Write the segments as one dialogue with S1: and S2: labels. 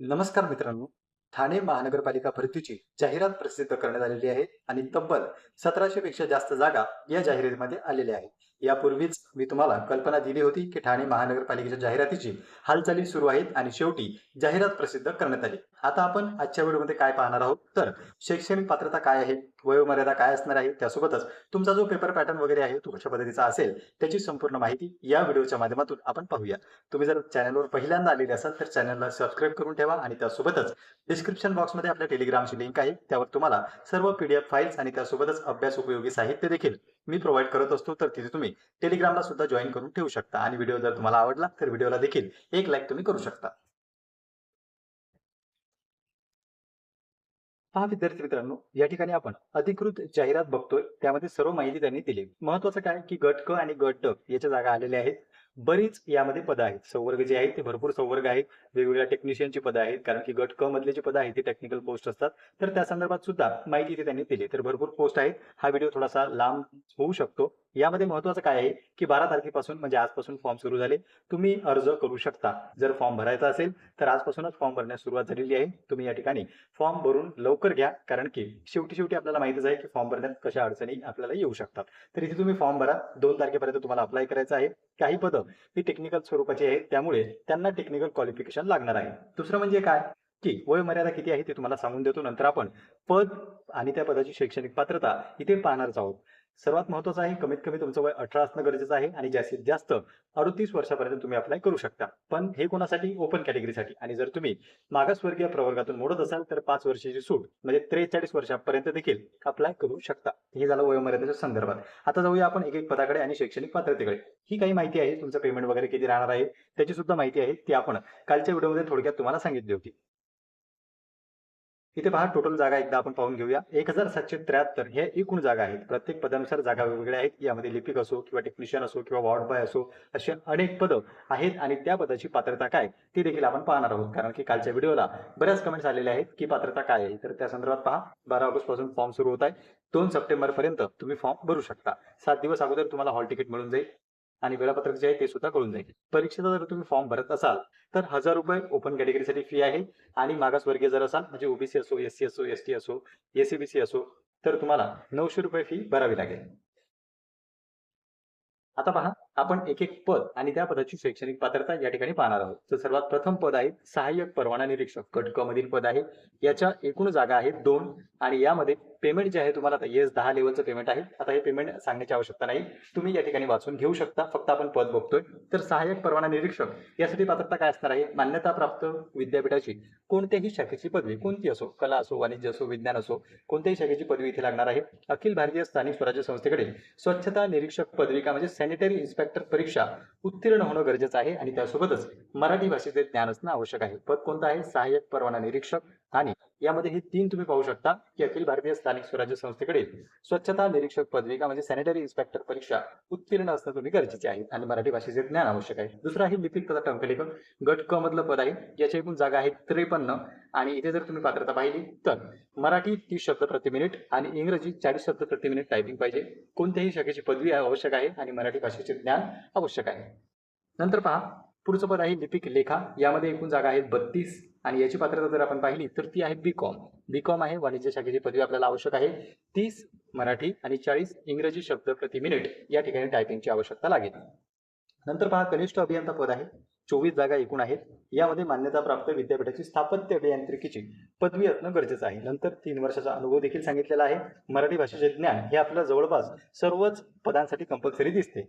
S1: नमस्कार मित्रांनो. ठाणे महानगरपालिका भरतीची जाहिरात प्रसिद्ध करण्यात आलेली आहे आणि तब्बल सतराशे पेक्षा जास्त जागा या जाहिरातीमध्ये आलेल्या आहेत. यापूर्वीच मी तुम्हाला कल्पना दिली होती की ठाणे महानगरपालिकेच्या जाहिरातीची हालचाली सुरू आहेत आणि शेवटी जाहिरात प्रसिद्ध करण्यात आली. आता आपण आजच्या व्हिडिओमध्ये काय पाहणार आहोत? तर शैक्षणिक पात्रता काय आहे? वयोमर्यादा काय असणार आहे? त्यासोबतच तुमचा जो पेपर पॅटर्न वगैरे आहे तो कशा पद्धतीचा असेल त्याची संपूर्ण माहिती या व्हिडिओच्या माध्यमातून आपण पाहूया. तुम्ही जर चॅनलवर पहिल्यांदा आलेले असाल तर चॅनलला सबस्क्राईब करून ठेवा आणि त्यासोबतच डिस्क्रिप्शन बॉक्समध्ये आपल्या टेलिग्रामची लिंक आहे. त्यावर तुम्हाला सर्व पीडीएफ फाईल्स आणि त्यासोबतच अभ्यास उपयोगी साहित्य देखील मी प्रोव्हाइड करत असतो तर तिथे तुम्ही टेलिग्रामला सुद्धा जॉईन करून ठेवू शकता. आणि व्हिडिओ जर तुम्हाला आवडला तर व्हिडिओला देखील एक लाईक तुम्ही करू शकता. पहा विद्यार्थी मित्रांनो या ठिकाणी आपण अधिकृत जाहिरात बघतोय. त्यामध्ये सर्व माहिती त्यांनी दिली महत्वाचं काय की गट क आणि गट ड याच्या जागा आलेल्या आहेत. बरीच यामध्ये पदं आहेत. संवर्ग जे आहेत ते भरपूर संवर्ग आहेत. वेगवेगळ्या टेक्निशियनची पदं आहेत. कारण की गट क मधले जे पदं आहेत ते टेक्निकल पोस्ट असतात. तर त्या संदर्भात सुद्धा माहिती ते त्यांनी दिली. तर भरपूर पोस्ट आहेत. हा व्हिडिओ थोडासा लांब होऊ शकतो. यामध्ये महत्वाचं काय आहे की बारा तारखेपासून म्हणजे आजपासून फॉर्म सुरू झाले. तुम्ही अर्ज करू शकता. जर फॉर्म भरायचा असेल तर आजपासूनच फॉर्म भरण्यास सुरुवात झालेली आहे. तुम्ही या ठिकाणी फॉर्म भरून लवकर घ्या कारण की शेवटी शेवटी आपल्याला माहितीच आहे की फॉर्म भरण्यात कशा अडचणी आपल्याला येऊ शकतात. तर इथे तुम्ही फॉर्म भरा. दोन तारखेपर्यंत तुम्हाला अप्लाय करायचं आहे. काही पदं ही टेक्निकल स्वरूपाची आहेत. त्यामुळे त्यांना टेक्निकल क्वालिफिकेशन लागणार आहे. दुसरं म्हणजे काय? की वय मर्यादा किती आहे ते तुम्हाला सांगून देतो. नंतर आपण पद आणि त्या पदाची शैक्षणिक पात्रता इथे पाहणारच आहोत. सर्वात महत्वाचं आहे कमीत कमी तुमचं वय अठरा असणं गरजेचं आहे आणि जास्तीत जास्त अडतीस वर्षापर्यंत तुम्ही अप्लाय करू शकता. पण हे कोणासाठी? ओपन कॅटेगरीसाठी आणि जर तुम्ही मागासवर्गीय प्रवर्गातून मोडत असाल तर पाच वर्षाची सूट म्हणजे त्रेचाळीस वर्षापर्यंत देखील अप्लाय करू शकता. हे झालं वयोमर्यादेच्या संदर्भात. आता जाऊया आपण एक एक पदाकडे आणि शैक्षणिक पात्रतेकडे. ही काही माहिती आहे तुमचं पेमेंट वगैरे किती राहणार आहे त्याची सुद्धा माहिती आहे ती आपण कालच्या व्हिडिओमध्ये थोडक्यात तुम्हाला सांगितली होती. इथे पहा टोटल जागा एकदा आपण पाहून घेऊया. एक हजार सातशे त्र्याहत्तर हे एकूण जागा आहेत. प्रत्येक पदानुसार जागा वेगवेगळ्या आहेत. यामध्ये लिपिक असो किंवा टेक्निशियन असो किंवा वॉर्ड बॉय असो असे अनेक पदं आहेत आणि त्या पदाची पात्रता काय ती देखील आपण पाहणार आहोत. कारण की कालच्या व्हिडिओला बऱ्याच कमेंट्स आलेल्या आहेत की पात्रता काय आहे. तर त्या संदर्भात पहा बारा ऑगस्टपासून फॉर्म सुरू होत आहे. दोन सप्टेंबर पर्यंत तुम्ही फॉर्म भरू शकता. सात दिवस अगोदर तुम्हाला हॉल तिकीट मिळून जाईल. आणि वेळापत्रक जे आहे ते सुद्धा कळून जाईल. परीक्षेचा जर तुम्ही फॉर्म भरत असाल तर हजार रुपये ओपन कॅटेगरीसाठी फी आहे आणि मागासवर्गीय जर असाल म्हणजे ओबीसी असो एससी असो एस टी असो एसीबीसी असो तर तुम्हाला नऊशे रुपये फी भरावी लागेल. आता पहा आपण एक एक पद आणि त्या पदाची शैक्षणिक पात्रता या ठिकाणी पाहणार आहोत. तर सर्वात प्रथम पद आहे सहाय्यक परवाना निरीक्षक. कटक मधील पद आहे. याच्या एकूण जागा आहेत दोन आणि यामध्ये पेमेंट जे आहे तुम्हाला आता येस दहा लेवलचं पेमेंट आहे. आता हे पेमेंट सांगण्याची आवश्यकता नाही. तुम्ही या ठिकाणी वाचून घेऊ शकता. फक्त आपण पद बघतोय. तर सहाय्यक परवाना निरीक्षक यासाठी पात्रता काय असणार आहे? मान्यताप्राप्त विद्यापीठाची कोणत्याही शाखेची पदवी कोणती असो कला असो वाणिज्य असो विज्ञान असो कोणत्याही शाखेची पदवी इथे लागणार आहे. अखिल भारतीय स्थानिक स्वराज्य संस्थेकडे स्वच्छता निरीक्षक पदविका म्हणजे सॅनिटरी इन्स्पेक्टर परीक्षा उत्तीर्ण होणं गरजेचं आहे आणि त्यासोबतच मराठी भाषेचे ज्ञान असणं आवश्यक आहे. पद कोणतं आहे? सहाय्यक परवाना निरीक्षक आणि यामध्ये हे तीन तुम्ही पाहू शकता की अखिल भारतीय स्थानिक स्वराज्य संस्थेकडे स्वच्छता निरीक्षक पदविका म्हणजे सॅनिटरी इन्स्पेक्टर परीक्षा उत्तीर्ण असणं तुम्ही गरजेचे आहे आणि मराठी भाषेचे ज्ञान आवश्यक आहे. दुसरा आहे लिपिक तथा टंकलेखक गट क मधलं पद आहे. याच्या एकूण जागा आहे त्रेपन्न आणि इथे जर तुम्ही पात्रता पाहिली तर मराठी तीस शब्द प्रति मिनिट आणि इंग्रजी चाळीस शब्द प्रति मिनिट टायपिंग पाहिजे. कोणत्याही शाखेची पदवी आवश्यक आहे आणि मराठी भाषेचे ज्ञान आवश्यक आहे. नंतर पहा पुढचं पद आहे लिपिक लेखा. यामध्ये एकूण जागा आहेत बत्तीस. आणि याची पात्रता जर आपण पाहिली तर ती आहे बी कॉम बी कॉम आहे वाणिज्य शाखेची पदवी आपल्याला आवश्यक आहे. तीस मराठी आणि चाळीस इंग्रजी शब्द प्रति मिनिट या ठिकाणी टायपिंगची आवश्यकता लागेल. नंतर पहा कनिष्ठ अभियंता पद आहे. चोवीस जागा एकूण आहेत. यामध्ये मान्यताप्राप्त विद्यापीठाची स्थापत्य अभियांत्रिकीची पदवी असणं गरजेचं आहे. नंतर तीन वर्षाचा अनुभव देखील सांगितलेला आहे. मराठी भाषेचे ज्ञान हे आपल्याला जवळपास सर्वच पदांसाठी कंपल्सरी दिसते.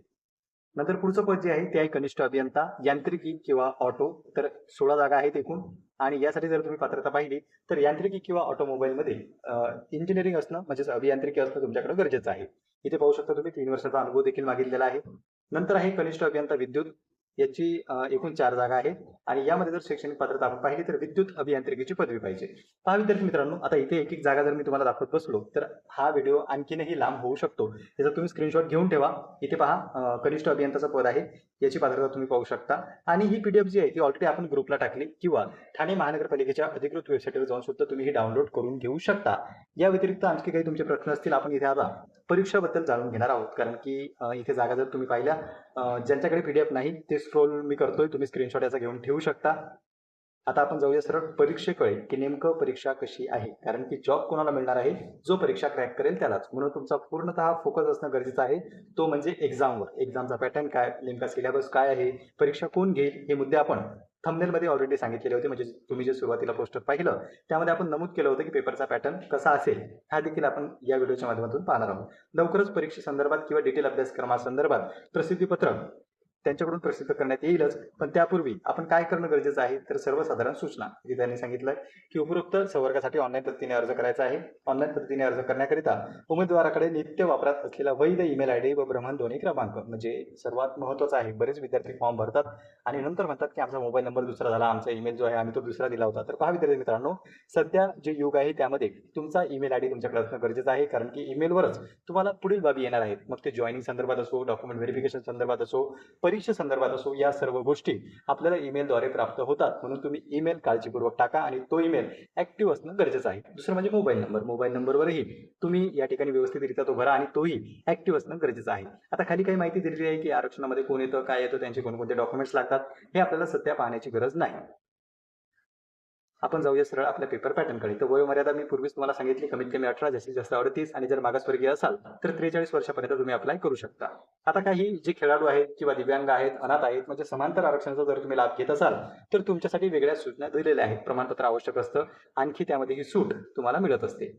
S1: नंतर पुढचं पद जे आहे ते आहे कनिष्ठ अभियंता यांत्रिकी किंवा ऑटो. तर सोळा जागा आहेत एकूण. आणि यासाठी जर तुम्ही पात्रता पाहिली तर यांत्रिकी किंवा ऑटोमोबाईलमध्ये इंजिनिअरिंग असणं म्हणजेच अभियांत्रिकी असणं तुमच्याकडे गरजेचं आहे. इथे पाहू शकता तुम्ही तीन वर्षाचा अनुभव देखील मागितलेला आहे. नंतर आहे कनिष्ठ अभियंता विद्युत. याची एकूण चार जागा आहेत. आणि यामध्ये जर शैक्षणिक पात्रता आपण पाहिली तर विद्युत अभियांत्रिकीची पदवी पाहिजे. पहा विद्यार्थी मित्रांनो आता इथे एक एक जागा जर मी तुम्हाला दाखवत बसलो तर हा व्हिडिओ आणखीनही लांब होऊ शकतो. याचा तुम्ही स्क्रीनशॉट घेऊन ठेवा. इथे पहा कनिष्ठ अभियंताचं पद आहे. याची पात्रता तुम्ही पाहू शकता. आणि ही पीडीएफ जी आहे ती ऑलरेडी आपण ग्रुपला टाकली. किंवा ठाणे महानगरपालिकेच्या अधिकृत वेबसाईटवर जाऊन सुद्धा तुम्ही ही डाउनलोड करून घेऊ शकता. या व्यतिरिक्त आणखी काही तुमचे प्रश्न असतील आपण इथे आता परीक्षाबद्दल जाणून घेणार आहोत. कारण की इथे जागा जर तुम्ही पाहिल्या ज्यांच्याकडे पीडीएफ नाही ते स्क्रोल मी करतोय. तुम्ही स्क्रीनशॉट याचा घेऊन ठेवू शकता. आता आपण जाऊया सरळ परीक्षेकडे की नेमकं परीक्षा कशी आहे? कारण की जॉब कोणाला मिळणार आहे? जो परीक्षा क्रॅक करेल त्यालाच. म्हणून तुमचा पूर्णतः फोकस असणं गरजेचं आहे. तो म्हणजे एक्झामवर एक्झामचा पॅटर्न काय? नेमका सिलेबस काय आहे? परीक्षा कोण घेईल? हे मुद्दे आपण थंबनेलमध्ये ऑलरेडी सांगितलेले होते. म्हणजे तुम्ही जे सुरुवातीला पोस्टर पाहिलं त्यामध्ये आपण नमूद केलं होतं की पेपरचा पॅटर्न कसा असेल हा देखील आपण या व्हिडिओच्या माध्यमातून पाहणार आहोत. लवकरच परीक्षेसंदर्भात किंवा डिटेल अभ्यासक्रमासंदर्भात प्रसिद्धीपत्रक त्यांच्याकडून प्रसिद्ध करण्यात येईलच. पण त्यापूर्वी आपण काय करणं गरजेचं आहे? तर सर्वसाधारण सूचना. जी त्यांनी सांगितलं की उपरोक्त संवर्गासाठी ऑनलाईन पद्धतीने अर्ज करायचा आहे. ऑनलाईन पद्धतीने अर्ज करण्याकरिता उमेदवाराकडे नित्य वापरात असलेला वैध ईमेल आय डी व भ्रमण दोन्ही क्रमांक म्हणजे सर्वात महत्त्वाचा आहे. बरेच विद्यार्थी फॉर्म भरतात आणि नंतर म्हणतात की आमचा मोबाईल नंबर दुसरा झाला आमचा ईमेल जो आहे आम्ही तो दुसरा दिला होता. तर पहा विद्यार्थी मित्रांनो सध्या जे युग आहे त्यामध्ये तुमचा ईमेल आय डी तुमच्याकडे असणं गरजेचं आहे. कारण की ईमेलवरच तुम्हाला पुढील बाबी येणार आहेत. मग ते जॉईनिंग संदर्भात असो डॉक्युमेंट व्हेरिफिकेशन संदर्भात असो परीक्षे संदर्भात असो या सर्व गोष्टी आपल्याला ईमेलद्वारे प्राप्त होतात. म्हणून तुम्ही ईमेल काळजीपूर्वक टाका आणि तो ईमेल ऍक्टिव्ह असणं गरजेचं आहे. दुसरं म्हणजे मोबाईल नंबर. मोबाईल नंबरवरही तुम्ही या ठिकाणी व्यवस्थितरित्या तो भरा आणि तोही ऍक्टिव्ह असणं गरजेचं आहे. आता खाली काही माहिती दिलेली आहे की आरक्षणामध्ये कोण येतं काय येतं त्यांचे कोणकोणते डॉक्युमेंट्स लागतात हे आपल्याला सध्या पाहण्याची गरज नाही. आपण जाऊया सरळ आपल्या पेपर पॅटर्नकडे तर वयोमर्यादा मी पूर्वीच तुम्हाला सांगितली कमीत कमी अठरा जास्तीत जास्त अडतीस आणि जर मागासवर्गीय असाल तर त्रेचाळीस वर्षापर्यंत तुम्ही अप्लाय करू शकता. आता काही जे खेळाडू आहेत किंवा दिव्यांग आहेत अनाथ आहेत म्हणजे समांतर आरक्षणाचा जर तुम्ही लाभ घेत असाल तर तुमच्यासाठी वेगळ्या सूचना दिलेल्या आहेत. प्रमाणपत्र आवश्यक असतं. आणखी त्यामध्ये ही सूट तुम्हाला मिळत असते.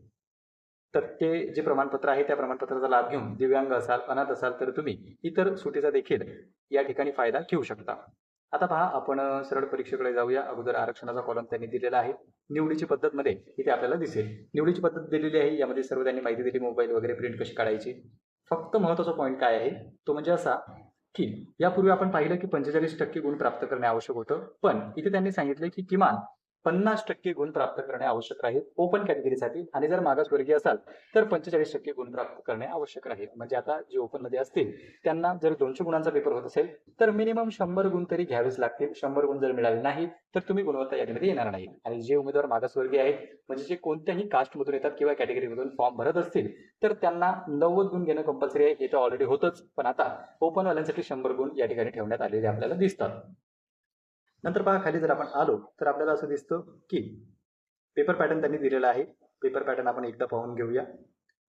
S1: तर ते जे प्रमाणपत्र आहे त्या प्रमाणपत्राचा लाभ घेऊन दिव्यांग असाल अनाथ असाल तर तुम्ही इतर सुटीचा देखील या ठिकाणी फायदा घेऊ शकता. आता पहा आपण सरळ परीक्षेकडे जाऊया. अगोदर आरक्षणाचा कॉलम त्यांनी दिलेला आहे. निवडीची पद्धत मध्ये इथे आपल्याला दिसेल. निवडीची पद्धत दिलेली आहे. यामध्ये सर्व त्यांनी माहिती दिली मोबाईल वगैरे प्रिंट कशी काढायची. फक्त महत्त्वाचा पॉईंट काय आहे? तो म्हणजे असा की यापूर्वी आपण पाहिलं की पंचेचाळीस टक्के गुण प्राप्त करणे आवश्यक होतं. पण इथे त्यांनी सांगितले की किमान पन्नास टक्के गुण प्राप्त करणे आवश्यक राहील ओपन कॅटेगरीसाठी आणि जर मागासवर्गीय असाल तर पंचेचाळीस टक्के गुण प्राप्त करणे आवश्यक राहील म्हणजे आता जे ओपनमध्ये असतील त्यांना जर दोनशे गुणांचा पेपर होत असेल तर मिनिमम शंभर गुण तरी घ्यावेच लागतील. शंभर गुण जर मिळाले नाही तर तुम्ही गुणवत्ता यादीमध्ये येणार नाही आणि जे उमेदवार मागासवर्गीय आहेत म्हणजे जे कोणत्याही कास्टमधून येतात किंवा कॅटेगरीमधून फॉर्म भरत असतील तर त्यांना नव्वद गुण घेणं कंपल्सरी आहे. हे तर ऑलरेडी होतच. पण आता ओपन वाल्यांसाठी शंभर गुण या ठिकाणी ठेवण्यात आलेले आपल्याला दिसतात. नंतर पहा खाली जर आपण आलो तर आपल्याला असं दिसतं की पेपर पॅटर्न त्यांनी दिलेला आहे. पेपर पॅटर्न आपण एकदा पाहून घेऊया.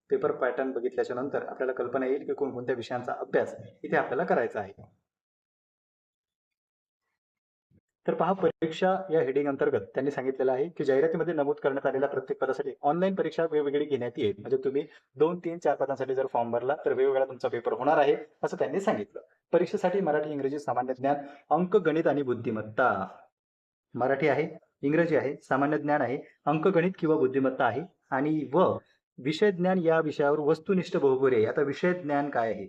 S1: पेपर पॅटर्न बघितल्याच्या नंतर आपल्याला कल्पना येईल की कोणकोणत्या विषयांचा अभ्यास इथे आपल्याला करायचा आहे. तर पहा परीक्षा या हेडिंग अंतर्गत त्यांनी सांगितलेलं आहे की जाहिरातीमध्ये नमूद करण्यात आलेल्या प्रत्येक पदासाठी ऑनलाईन परीक्षा वेगवेगळी घेण्यात येईल. म्हणजे तुम्ही दोन तीन चार पदांसाठी जर फॉर्म भरला तर वेगवेगळा तुमचा पेपर होणार आहे असं त्यांनी सांगितलं. परीक्षेसाठी मराठी इंग्रजी सामान्य ज्ञान अंक गणित आणि बुद्धिमत्ता. मराठी आहे इंग्रजी आहे सामान्य ज्ञान आहे अंकगणित किंवा बुद्धिमत्ता आहे आणि व विषय ज्ञान या विषयावर वस्तुनिष्ठ बहुपुरी आहे आता विषय ज्ञान काय आहे?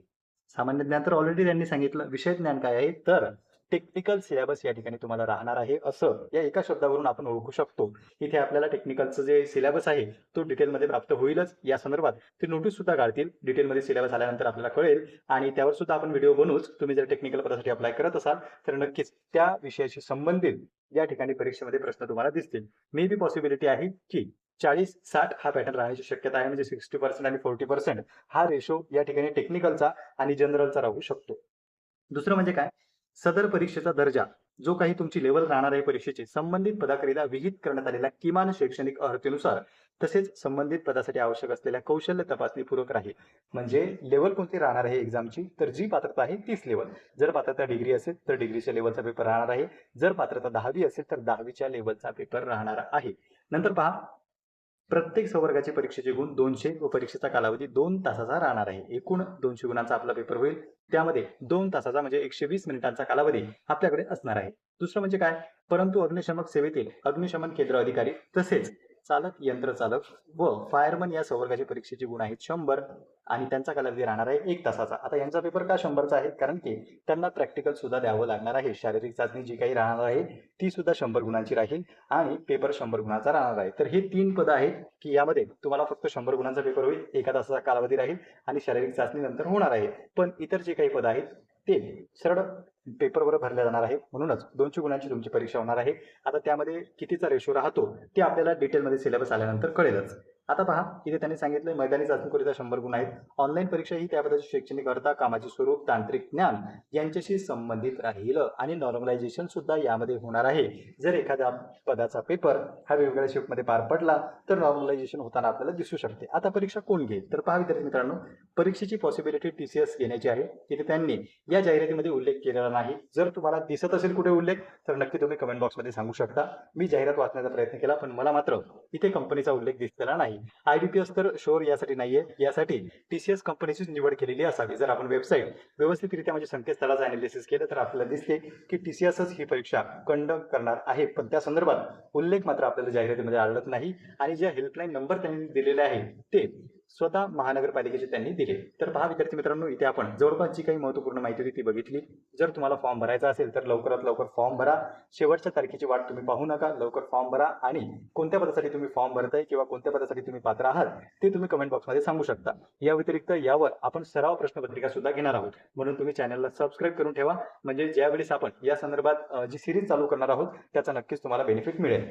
S1: सामान्य ज्ञान तर ऑलरेडी त्यांनी सांगितलं. विषय ज्ञान काय आहे? तर टेक्निकल सिलेबस या ठिकाणी तुम्हाला राहणार आहे. असं या एका शब्दावरून आपण ओळखू शकतो. इथे आपल्याला टेक्निकलचं जे सिलेबस आहे तो डिटेलमध्ये प्राप्त होईलच. या संदर्भात ते नोटीस सुद्धा काढतील. डिटेलमध्ये सिलेबस आल्यानंतर आपल्याला कळेल. आणि त्यावर सुद्धा आपण व्हिडिओ बनवूच तुम्ही जर टेक्निकल पदासाठी अप्लाय करत असाल तर नक्कीच त्या विषयाशी संबंधित या ठिकाणी परीक्षेमध्ये प्रश्न तुम्हाला दिसतील. मे बी पॉसिबिलिटी आहे की चाळीस साठ हा पॅटर्न राहण्याची शक्यता आहे. म्हणजे सिक्स्टी पर्सेंट आणि फोर्टी पर्सेंट हा रेशो या ठिकाणी टेक्निकलचा आणि जनरलचा राहू शकतो. दुसरं म्हणजे काय? सदर परीक्षेचा दर्जा जो काही तुमची लेवल राहणार आहे परीक्षेची संबंधित पदाकरिता विहित करण्यात आलेल्या किमान शैक्षणिक अर्हतेनुसार तसेच संबंधित पदासाठी आवश्यक असलेल्या कौशल्य तपासणी पूरक राहील. म्हणजे लेवल कोणती राहणार आहे एक्झामची तर जी पात्रता आहे तीच लेवल जर पात्रता डिग्री असेल तर डिग्रीच्या लेवलचा पेपर राहणार आहे. जर पात्रता दहावी असेल तर दहावीच्या लेवलचा पेपर राहणार आहे. नंतर पहा प्रत्येक संवर्गाचे परीक्षेचे गुण दोनशे व परीक्षेचा कालावधी दोन तासाचा राहणार आहे. एकूण दोनशे गुणांचा आपला पेपर होईल. त्यामध्ये दोन तासाचा म्हणजे एकशे वीस मिनिटांचा कालावधी आपल्याकडे असणार आहे. दुसरं म्हणजे काय? परंतु अग्निशमक सेवेतील अग्निशमन केंद्र अधिकारी तसेच चालक यंत्रचालक व फायरमन या संवर्गाचे परीक्षेचे गुण आहेत शंभर आणि त्यांचा कालावधी राहणार आहे एक तासाचा. आता यांचा पेपर का शंभरचा आहे? कारण की त्यांना प्रॅक्टिकल सुद्धा द्यावं लागणार आहे. शारीरिक चाचणी जी काही राहणार आहे ती सुद्धा शंभर गुणांची राहील आणि पेपर शंभर गुणाचा राहणार आहे. तर हे तीन पदं आहेत की यामध्ये तुम्हाला फक्त शंभर गुणांचा पेपर होईल एका तासाचा कालावधी राहील आणि शारीरिक चाचणी नंतर होणार आहे. पण इतर जे काही पदं आहेत ते सरळ पेपरवर भरले जाणार आहे. म्हणूनच दोनशे गुणांची तुमची परीक्षा होणार आहे. आता त्यामध्ये कितीचा रेशो राहतो ते आपल्याला डिटेलमध्ये सिलेबस आल्यानंतर कळेलच. आता पहा इथे त्यांनी सांगितलं मैदानी चाचणीकरिता शंभर गुण आहेत. ऑनलाईन परीक्षा ही त्या शैक्षणिक अर्थ कामाचे स्वरूप तांत्रिक ज्ञान यांच्याशी संबंधित राहील आणि नॉर्मलायझेशन सुद्धा यामध्ये होणार आहे. जर एखाद्या पदाचा पेपर हा वेगवेगळ्या शिफ्टमध्ये पार पडला तर नॉर्मलायझेशन होताना आपल्याला दिसू शकते. आता परीक्षा कोण घेईल? तर पहा विद्यार्थी मित्रांनो परीक्षेची पॉसिबिलिटी टी सी एस घेण्याची आहे. तिथे त्यांनी या जाहिरातीमध्ये उल्लेख केलेला नाही. जर तुम्हाला दिसत असेल कुठे उल्लेख तर नक्की तुम्ही कमेंट बॉक्समध्ये सांगू शकता. मी जाहिरात वाचण्याचा प्रयत्न केला पण मला मात्र इथे कंपनीचा उल्लेख दिसलेला नाही. नाही बी तर शोर यासाठी नाहीये. यासाठी टीसीएस कंपनीची निवड केलेली असावी. जर आपण वेबसाईट व्यवस्थितरित्या म्हणजे संकेतस्थळाचं अनालिसिस केलं तर आपल्याला दिसते की टीसीएसच ही परीक्षा कंडक्ट करणार आहे. पण त्या संदर्भात उल्लेख मात्र आपल्याला जाहिरातीमध्ये आढळत नाही. आणि ज्या हेल्पलाईन नंबर त्यांनी दिलेले आहे ते स्वतः महानगरपालिकेचे त्यांनी दिले. तर पहा विद्यार्थी मित्रांनो इथे आपण जवळपास जी काही महत्त्वपूर्ण माहिती होती ती बघितली. जर तुम्हाला फॉर्म भरायचा असेल तर लवकरात लवकर फॉर्म भरा. शेवटच्या तारखेची वाट तुम्ही पाहू नका. लवकर फॉर्म भरा आणि कोणत्या पदासाठी तुम्ही फॉर्म भरताय किंवा कोणत्या पदासाठी तुम्ही पात्र आहात ते तुम्ही कमेंट बॉक्समध्ये सांगू शकता. या व्यतिरिक्त यावर आपण सराव प्रश्नपत्रिका सुद्धा घेणार आहोत. म्हणून तुम्ही चॅनलला सबस्क्राईब करून ठेवा. म्हणजे ज्यावेळेस आपण या संदर्भात जी सिरीज चालू करणार आहोत त्याचा नक्कीच तुम्हाला बेनिफिट मिळेल.